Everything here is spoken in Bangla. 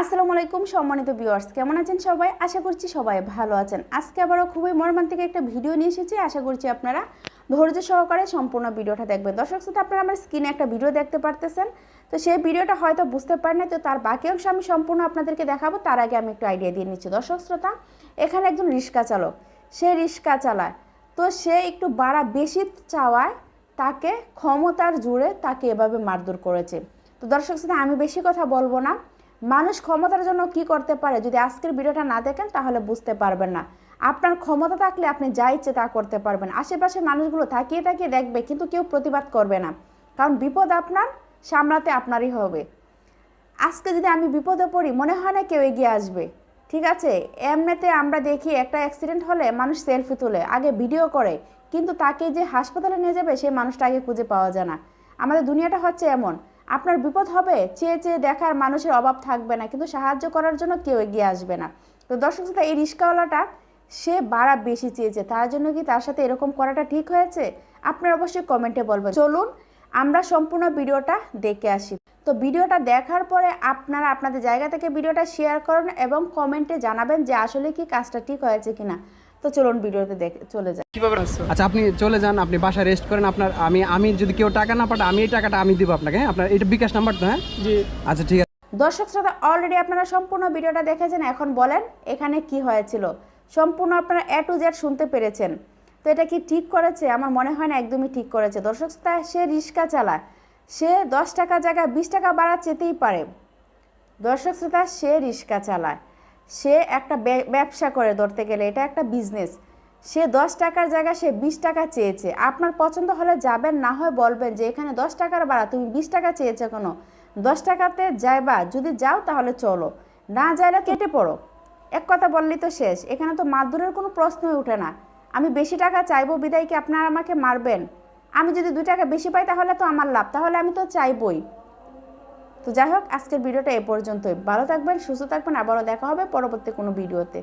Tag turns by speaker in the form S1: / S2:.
S1: আসসালামু আলাইকুম সম্মানিত ভিউয়ার্স কেমন আছেন সবাই? আশা করছি সবাই ভালো আছেন। আজকে আবারও খুবই মর্মান্তিক একটা ভিডিও নিয়ে এসেছি। আশা করছি আপনারা ধৈর্য সহকারে সম্পূর্ণ ভিডিওটা দেখবেন। দর্শক শ্রোতা, আপনারা আমার স্ক্রিনে একটা ভিডিও দেখতে পারতেছেন। তো সেই ভিডিওটা হয়তো বুঝতে পারেন না তো তার বাকি অংশ আমি সম্পূর্ণ আপনাদেরকে দেখাবো। তার আগে আমি একটু আইডিয়া দিয়ে নিচ্ছি। দর্শক শ্রোতা, এখানে একজন রিক্সা চালক। সে রিক্সা চালায়। তো সে একটু বাড়া বেশি চাওয়ায়, তাকে ক্ষমতার জুড়ে তাকে এভাবে মারধর করেছে। তো দর্শক শ্রোতা, আমি বেশি কথা বলব না। মানুষ ক্ষমতার জন্য কি করতে পারে? যদি আজকের ভিডিওটা না দেখেন, তাহলে বুঝতে পারবেন না। আপনার ক্ষমতা থাকলে আপনি যা ইচ্ছে তা করতে পারবেন। আশেপাশে মানুষগুলো তাকিয়ে তাকিয়ে দেখবে, কিন্তু কেউ প্রতিবাদ করবে না। কারণ বিপদ আপনার, সামলাতে আপনারই হবে। আজকে যদি আমি বিপদে পড়ি, মনে হয় না কেউ এগিয়ে আসবে। ঠিক আছে? এমনিতে আমরা দেখি একটা অ্যাক্সিডেন্ট হলে মানুষ সেলফি তোলে, আগে ভিডিও করে। কিন্তু তাকে যে হাসপাতালে নিয়ে যাবে, সেই মানুষটা আগে খুঁজে পাওয়া যায় না। আমাদের দুনিয়াটা হচ্ছে এমন। আপনার বিপদ হবে, চেয়ে চেয়ে দেখার মানুষের অভাব থাকবে না, কিন্তু সাহায্য করার জন্য কেউ এগিয়ে আসবে না। তো দর্শক শ্রোতা, এই রিক্সাওয়ালাটা সে বাড়া বেশি চেয়েছে, তার জন্য কি তার সাথে এরকম করাটা ঠিক হয়েছে? আপনারা অবশ্যই কমেন্টে বলবেন। চলুন, আমরা সম্পূর্ণ ভিডিওটা দেখে আসি। তো ভিডিওটা দেখার পরে আপনারা আপনাদের জায়গা থেকে ভিডিওটা শেয়ার করুন এবং কমেন্টে জানাবেন যে আসলে কি কাজটা ঠিক হয়েছে কিনা। তো চলুন ভিডিওতে দেখে চলে যাই।
S2: কীভাবে
S3: আচ্ছা আপনি চলে যান আপনি বাসায় রেস্ট করেন। আপনার আমি আমি যদি কেউ টাকা না পাঠায় আমি এই টাকাটা আমি দিব আপনাকে হ্যাঁ? আপনার এটা বিকাশ নাম্বার তো হ্যাঁ?
S2: জি।
S3: আচ্ছা ঠিক আছে।
S1: দর্শক শ্রোতা অলরেডি আপনারা সম্পূর্ণ ভিডিওটা দেখেছেন। এখন বলেন এখানে কি হয়েছিল? সম্পূর্ণ আপনারা এ টু জেড শুনতে পেরেছেন। তো এটা কি ঠিক করেছে? আমার মনে হয় না একদমই ঠিক করেছে। দর্শক শ্রোতা সে রিক্সা চালায়। সে দশ টাকা জায়গায় বিশ টাকা বাড়া যেতেই পারে। দর্শক শ্রোতা সে রিক্সা চালায়। সে একটা ব্যবসা করে ধরতে গেলে, এটা একটা বিজনেস সে দশ টাকার জায়গায় সে বিশ টাকা চেয়েছে। আপনার পছন্দ হলে যাবেন, না হয় বলবেন যে, এখানে দশ টাকার ভাড়া, তুমি বিশ টাকা চেয়েছো কেন? দশ টাকাতে যাইবা, যদি যাও তাহলে চলো। না যাইলে কেটে পড়ো। এক কথা বললেই তো শেষ। এখানে তো মারধরের কোনো প্রশ্নই ওঠে না। আমি বেশি টাকা চাইব, বিদায় কি আপনারা আমাকে মারবেন? আমি যদি দুই টাকা বেশি পাই তাহলে তো আমার লাভ, তাহলে আমি তো চাইবই। তো যাই হোক, আজকের ভিডিওটা এ পর্যন্তই। ভালো থাকবেন, সুস্থ থাকবেন, আবারও দেখা হবে পরবর্তী কোনো ভিডিওতে।